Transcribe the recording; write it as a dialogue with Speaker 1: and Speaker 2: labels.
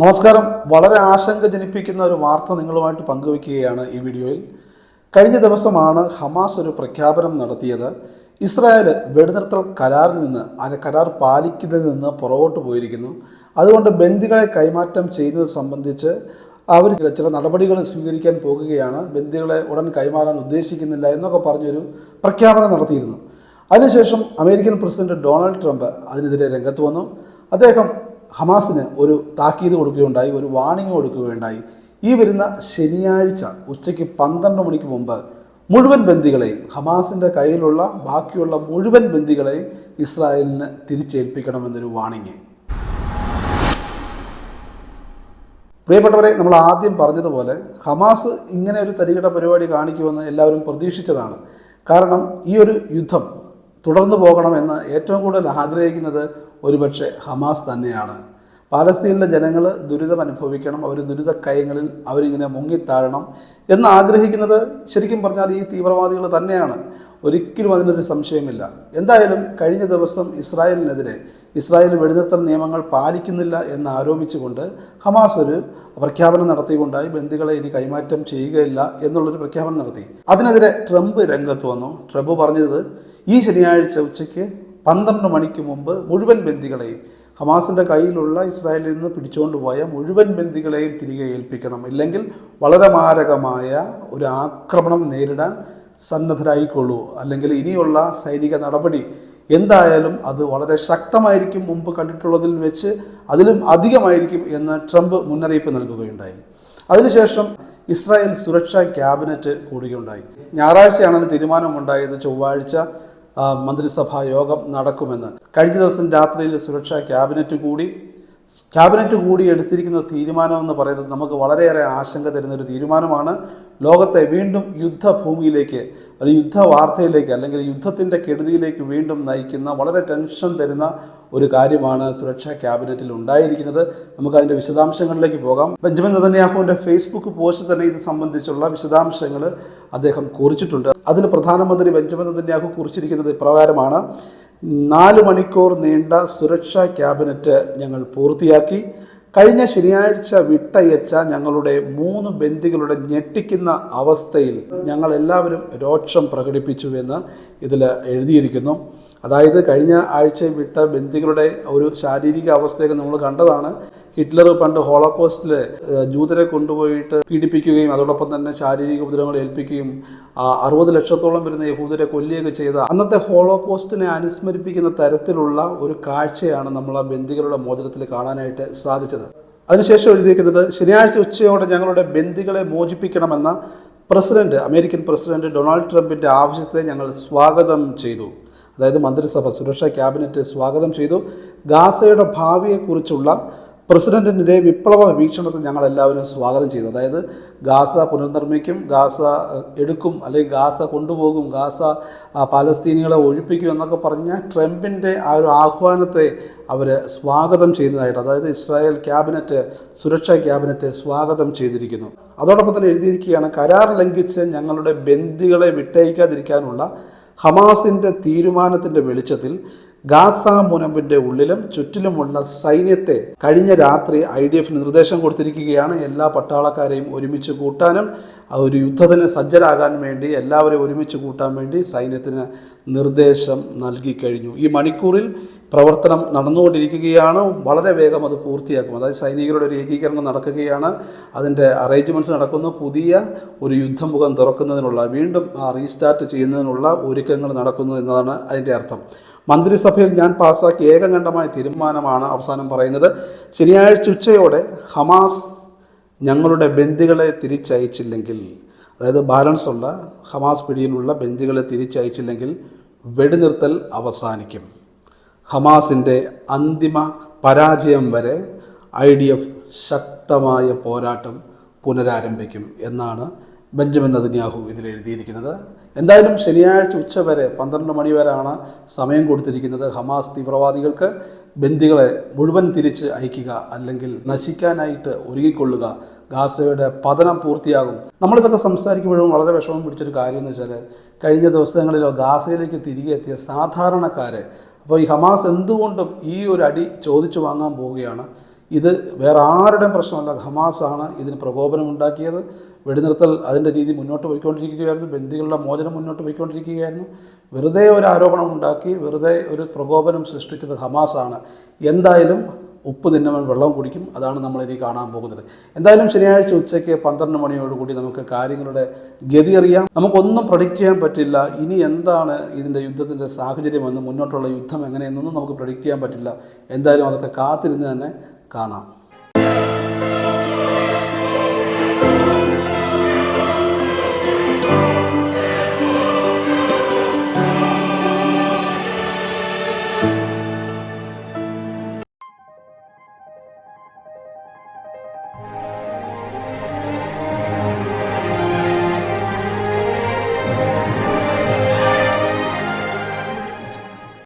Speaker 1: നമസ്കാരം. വളരെ ആശങ്ക ജനിപ്പിക്കുന്ന ഒരു വാർത്ത നിങ്ങളുമായിട്ട് പങ്കുവയ്ക്കുകയാണ് ഈ വീഡിയോയിൽ. കഴിഞ്ഞ ദിവസമാണ് ഹമാസ് ഒരു പ്രഖ്യാപനം നടത്തിയത്. ഇസ്രായേൽ വെടിനിർത്തൽ കരാറിൽ നിന്ന് അതിന് കരാർ പാലിക്കുന്നതിൽ നിന്ന് പുറകോട്ട് പോയിരിക്കുന്നു. അതുകൊണ്ട് ബന്ദികളെ കൈമാറ്റം ചെയ്യുന്നത് സംബന്ധിച്ച് അവർ ചില നടപടികൾ സ്വീകരിക്കാൻ പോകുകയാണ്. ബന്ദികളെ ഉടൻ കൈമാറാൻ ഉദ്ദേശിക്കുന്നില്ല എന്നൊക്കെ പറഞ്ഞൊരു പ്രഖ്യാപനം നടത്തിയിരുന്നു. അതിനുശേഷം അമേരിക്കൻ പ്രസിഡന്റ് ഡൊണാൾഡ് ട്രംപ് അതിനെതിരെ രംഗത്ത് വന്നു. അദ്ദേഹം ഹമാസിന് ഒരു താക്കീത് കൊടുക്കുകയുണ്ടായി ഒരു വാണിംഗ് കൊടുക്കുകയുണ്ടായി. ഈ വരുന്ന ശനിയാഴ്ച ഉച്ചയ്ക്ക് പന്ത്രണ്ട് മണിക്ക് മുമ്പ് മുഴുവൻ ബന്ദികളെയും ഹമാസിന്റെ കയ്യിലുള്ള ബാക്കിയുള്ള മുഴുവൻ ബന്ദികളെയും ഇസ്രായേലിന് തിരിച്ചേൽപ്പിക്കണമെന്നൊരു വാണിംഗ്. പ്രിയപ്പെട്ടവരെ നമ്മൾ ആദ്യം പറഞ്ഞതുപോലെ ഹമാസ് ഇങ്ങനെ ഒരു തരികിട പരിപാടി കാണിക്കുമെന്ന് എല്ലാവരും പ്രതീക്ഷിച്ചതാണ്. കാരണം ഈ ഒരു യുദ്ധം തുടർന്നു പോകണമെന്ന് ഏറ്റവും കൂടുതൽ ആഗ്രഹിക്കുന്നത് ഒരുപക്ഷെ ഹമാസ് തന്നെയാണ്. പാലസ്തീനിലെ ജനങ്ങൾ ദുരിതം അനുഭവിക്കണം അവർ ദുരിത കയങ്ങളിൽ അവരിങ്ങനെ മുങ്ങിത്താഴണം എന്ന് ആഗ്രഹിക്കുന്നത് ശരിക്കും പറഞ്ഞാൽ ഈ തീവ്രവാദികൾ തന്നെയാണ്. ഒരിക്കലും അതിനൊരു സംശയമില്ല. എന്തായാലും കഴിഞ്ഞ ദിവസം ഇസ്രായേലിനെതിരെ ഇസ്രായേൽ വെടിനിർത്തൽ നിയമങ്ങൾ പാലിക്കുന്നില്ല എന്ന് ആരോപിച്ചുകൊണ്ട് ഹമാസ് ഒരു പ്രഖ്യാപനം നടത്തിക്കൊണ്ടായി ബന്ദികളെ ഇനി കൈമാറ്റം ചെയ്യുകയില്ല എന്നുള്ളൊരു പ്രഖ്യാപനം നടത്തി. അതിനെതിരെ ട്രംപ് രംഗത്ത് വന്നു. ട്രംപ് പറഞ്ഞത് ഈ ശനിയാഴ്ച ഉച്ചയ്ക്ക് പന്ത്രണ്ട് മണിക്ക് മുമ്പ് മുഴുവൻ ബന്ദികളെയും ഹമാസിന്റെ കയ്യിലുള്ള ഇസ്രായേലിൽ നിന്ന് പിടിച്ചുകൊണ്ടുപോയ മുഴുവൻ ബന്ദികളെയും തിരികെ ഏൽപ്പിക്കണം. ഇല്ലെങ്കിൽ വളരെ മാരകമായ ഒരു ആക്രമണം നേരിടാൻ സന്നദ്ധരായിക്കൊള്ളൂ. അല്ലെങ്കിൽ ഇനിയുള്ള സൈനിക നടപടി എന്തായാലും അത് വളരെ ശക്തമായിരിക്കും മുമ്പ് കണ്ടിട്ടുള്ളതിൽ വെച്ച് അതിലും അധികമായിരിക്കും എന്ന് ട്രംപ് മുന്നറിയിപ്പ് നൽകുകയുണ്ടായി. അതിനുശേഷം ഇസ്രായേൽ സുരക്ഷാ ക്യാബിനറ്റ് കൂടുകയുണ്ടായി. ഞായറാഴ്ചയാണ് തീരുമാനമുണ്ടായത്. ചൊവ്വാഴ്ച മന്ത്രിസഭാ യോഗം നടക്കുമെന്ന്. കഴിഞ്ഞ ദിവസം രാത്രിയിൽ സുരക്ഷാ ക്യാബിനറ്റ് കൂടി ക്യാബിനറ്റ് കൂടി എടുത്തിരിക്കുന്ന തീരുമാനം എന്ന് പറയുന്നത് നമുക്ക് വളരെയേറെ ആശങ്ക തരുന്ന ഒരു തീരുമാനമാണ്. ലോകത്തെ വീണ്ടും യുദ്ധഭൂമിയിലേക്ക് ഒരു യുദ്ധ വാർത്തയിലേക്ക് അല്ലെങ്കിൽ യുദ്ധത്തിന്റെ കെടുതിയിലേക്ക് വീണ്ടും നയിക്കുന്ന വളരെ ടെൻഷൻ തരുന്ന ഒരു കാര്യമാണ് സുരക്ഷാ ക്യാബിനറ്റിൽ ഉണ്ടായിരിക്കുന്നത്. നമുക്ക് അതിന്റെ വിശദാംശങ്ങളിലേക്ക് പോകാം. ബെഞ്ചമിൻ നദന്യാഹുവിന്റെ ഫേസ്ബുക്ക് പോസ്റ്റ് തന്നെ ഇത് സംബന്ധിച്ചുള്ള വിശദാംശങ്ങൾ അദ്ദേഹം കുറിച്ചിട്ടുണ്ട്. അതിൽ പ്രധാനമന്ത്രി ബെഞ്ചമിൻ നെതന്യാഹു കുറിച്ചിരിക്കുന്നത് ഇപ്രകാരമാണ്. നാല് മണിക്കൂർ നീണ്ട സുരക്ഷാ ക്യാബിനറ്റ് ഞങ്ങൾ പൂർത്തിയാക്കി. കഴിഞ്ഞ ശനിയാഴ്ച വിട്ടയച്ച ഞങ്ങളുടെ മൂന്ന് ബന്ദികളുടെ ഞെട്ടിക്കുന്ന അവസ്ഥയിൽ ഞങ്ങൾ എല്ലാവരും രോക്ഷം പ്രകടിപ്പിച്ചു എന്ന് ഇതിൽ എഴുതിയിരിക്കുന്നു. അതായത് കഴിഞ്ഞ ആഴ്ച വിട്ട ബന്ദികളുടെ ഒരു ശാരീരിക അവസ്ഥയൊക്കെ നമ്മൾ കണ്ടതാണ്. ഹിറ്റ്ലർ പണ്ട് ഹോളോകോസ്റ്റിൽ ജൂതരെ കൊണ്ടുപോയിട്ട് പീഡിപ്പിക്കുകയും അതോടൊപ്പം തന്നെ ശാരീരിക ഉപദ്രവങ്ങൾ ഏൽപ്പിക്കുകയും അറുപത് ലക്ഷത്തോളം വരുന്ന യഹൂദരെ കൊല്ലുകയൊക്കെ ചെയ്ത അന്നത്തെ ഹോളോകോസ്റ്റിനെ അനുസ്മരിപ്പിക്കുന്ന തരത്തിലുള്ള ഒരു കാഴ്ചയാണ് നമ്മൾ ആ ബന്ദികളുടെ മോചനത്തിൽ കാണാനായിട്ട് സാധിച്ചത്. അതിനുശേഷം എഴുതിയിരിക്കുന്നത് ശനിയാഴ്ച ഉച്ചയോടെ ഞങ്ങളുടെ ബന്ദികളെ മോചിപ്പിക്കണമെന്ന പ്രസിഡന്റ് അമേരിക്കൻ പ്രസിഡന്റ് ഡൊണാൾഡ് ട്രംപിന്റെ ആവശ്യത്തെ ഞങ്ങൾ സ്വാഗതം ചെയ്തു. അതായത് മന്ത്രിസഭ സുരക്ഷാ ക്യാബിനറ്റ് സ്വാഗതം ചെയ്തു. ഗാസയുടെ ഭാവിയെക്കുറിച്ചുള്ള പ്രസിഡന്റിന്റെ വിപ്ലവ വീക്ഷണത്തെ ഞങ്ങൾ എല്ലാവരും സ്വാഗതം ചെയ്തു അതായത് ഗാസ പുനർനിർമ്മിക്കും ഗാസ എടുക്കും അല്ലെങ്കിൽ ഗാസ കൊണ്ടുപോകും ഗാസ പാലസ്തീനികളെ ഒഴിപ്പിക്കും എന്നൊക്കെ പറഞ്ഞ ട്രംപിന്റെ ആ ഒരു ആഹ്വാനത്തെ അവർ സ്വാഗതം ചെയ്യുന്നതായിട്ട് അതായത് ഇസ്രായേൽ ക്യാബിനറ്റ് സുരക്ഷാ ക്യാബിനറ്റ് സ്വാഗതം ചെയ്തിരിക്കുന്നു. അതോടൊപ്പം തന്നെ എഴുതിയിരിക്കുകയാണ് കരാർ ലംഘിച്ച് ഞങ്ങളുടെ ബന്ദികളെ വിട്ടയക്കാതിരിക്കാനുള്ള ഹമാസിന്റെ തീരുമാനത്തിന്റെ വെളിച്ചത്തിൽ ഗാസ മുനമ്പിന്റെ ഉള്ളിലും ചുറ്റിലുമുള്ള സൈന്യത്തെ കഴിഞ്ഞ രാത്രി ഐ ഡി എഫ് നിർദ്ദേശം കൊടുത്തിരിക്കുകയാണ്. എല്ലാ പട്ടാളക്കാരെയും ഒരുമിച്ച് കൂട്ടാനും ഒരു യുദ്ധത്തിന് സജ്ജരാകാൻ വേണ്ടി എല്ലാവരെയും ഒരുമിച്ച് കൂട്ടാൻ വേണ്ടി സൈന്യത്തിന് നിർദ്ദേശം നൽകി കഴിഞ്ഞു. ഈ മണിക്കൂറിൽ പ്രവർത്തനം നടന്നുകൊണ്ടിരിക്കുകയാണ്. വളരെ വേഗം അത് പൂർത്തിയാക്കും. അതായത് സൈനികരുടെ ഒരു ഏകീകരണം നടക്കുകയാണ്. അതിന്റെ അറേഞ്ച്മെന്റ്സ് നടക്കുന്നു. പുതിയ ഒരു യുദ്ധമുഖം തുറക്കുന്നതിനുള്ള വീണ്ടും റീസ്റ്റാർട്ട് ചെയ്യുന്നതിനുള്ള ഒരുക്കങ്ങൾ നടക്കുന്നു എന്നതാണ് അതിന്റെ അർത്ഥം. മന്ത്രിസഭയിൽ ഞാൻ പാസാക്കിയ ഏകകണ്ഠമായ തീരുമാനമാണ് അവസാനം പറയുന്നത്. ശനിയാഴ്ച ഉച്ചയോടെ ഹമാസ് ഞങ്ങളുടെ ബന്ദികളെ തിരിച്ചയച്ചില്ലെങ്കിൽ അതായത് ബാലൻസ് ഉള്ള ഹമാസ് പിടിയിലുള്ള ബന്ദികളെ തിരിച്ചയച്ചില്ലെങ്കിൽ വെടിനിർത്തൽ അവസാനിക്കും. ഹമാസിന്റെ അന്തിമ പരാജയം വരെ ഐ ഡി എഫ് ശക്തമായ പോരാട്ടം പുനരാരംഭിക്കും എന്നാണ് ബെഞ്ചമിൻ നദിന്യാഹു ഇതിൽ എഴുതിയിരിക്കുന്നത്. എന്തായാലും ശനിയാഴ്ച ഉച്ച വരെ പന്ത്രണ്ട് മണി വരെയാണ് സമയം കൊടുത്തിരിക്കുന്നത്. ഹമാസ് തീവ്രവാദികൾക്ക് ബന്ദികളെ മുഴുവൻ തിരിച്ച് അയക്കുക അല്ലെങ്കിൽ നശിക്കാനായിട്ട് ഒരുങ്ങിക്കൊള്ളുക. ഗാസയുടെ പതനം പൂർത്തിയാകും. നമ്മളിതൊക്കെ സംസാരിക്കുമ്പോഴും വളരെ വിഷമം പിടിച്ചൊരു കാര്യം എന്ന് വെച്ചാൽ കഴിഞ്ഞ ദിവസങ്ങളിലോ ഗാസയിലേക്ക് തിരികെ എത്തിയ സാധാരണക്കാരെ. അപ്പോൾ ഈ ഹമാസ് എന്തുകൊണ്ടും ഈ ഒരു അടി ചോദിച്ചു വാങ്ങാൻ പോവുകയാണ്. ഇത് വേറെ ആരുടെയും പ്രശ്നമല്ല. ഹമാസാണ് ഇതിന് പ്രകോപനം ഉണ്ടാക്കിയത്. വെടിനിർത്തൽ അതിന്റെ രീതി മുന്നോട്ട് പോയിക്കൊണ്ടിരിക്കുകയായിരുന്നു. ബന്ദികളുടെ മോചനം മുന്നോട്ട് പോയിക്കൊണ്ടിരിക്കുകയായിരുന്നു. വെറുതെ ഒരു ആരോപണം ഉണ്ടാക്കി വെറുതെ ഒരു പ്രകോപനം സൃഷ്ടിച്ചത് ഹമാസാണ്. എന്തായാലും ഉപ്പ് തിന്നവൻ വെള്ളം കുടിക്കും. അതാണ് നമ്മൾ ഇനി കാണാൻ പോകുന്നത്. എന്തായാലും ശനിയാഴ്ച ഉച്ചയ്ക്ക് പന്ത്രണ്ട് മണിയോടുകൂടി നമുക്ക് കാര്യങ്ങളുടെ ഗതി അറിയാം. നമുക്കൊന്നും പ്രൊഡിക്റ്റ് ചെയ്യാൻ പറ്റില്ല. ഇനി എന്താണ് ഇതിന്റെ യുദ്ധത്തിന്റെ സാഹചര്യമെന്ന് മുന്നോട്ടുള്ള യുദ്ധം എങ്ങനെയെന്നൊന്നും നമുക്ക് പ്രൊഡിക്റ്റ് ചെയ്യാൻ പറ്റില്ല. എന്തായാലും അതൊക്കെ കാത്തിരുന്ന് തന്നെ കാണാം.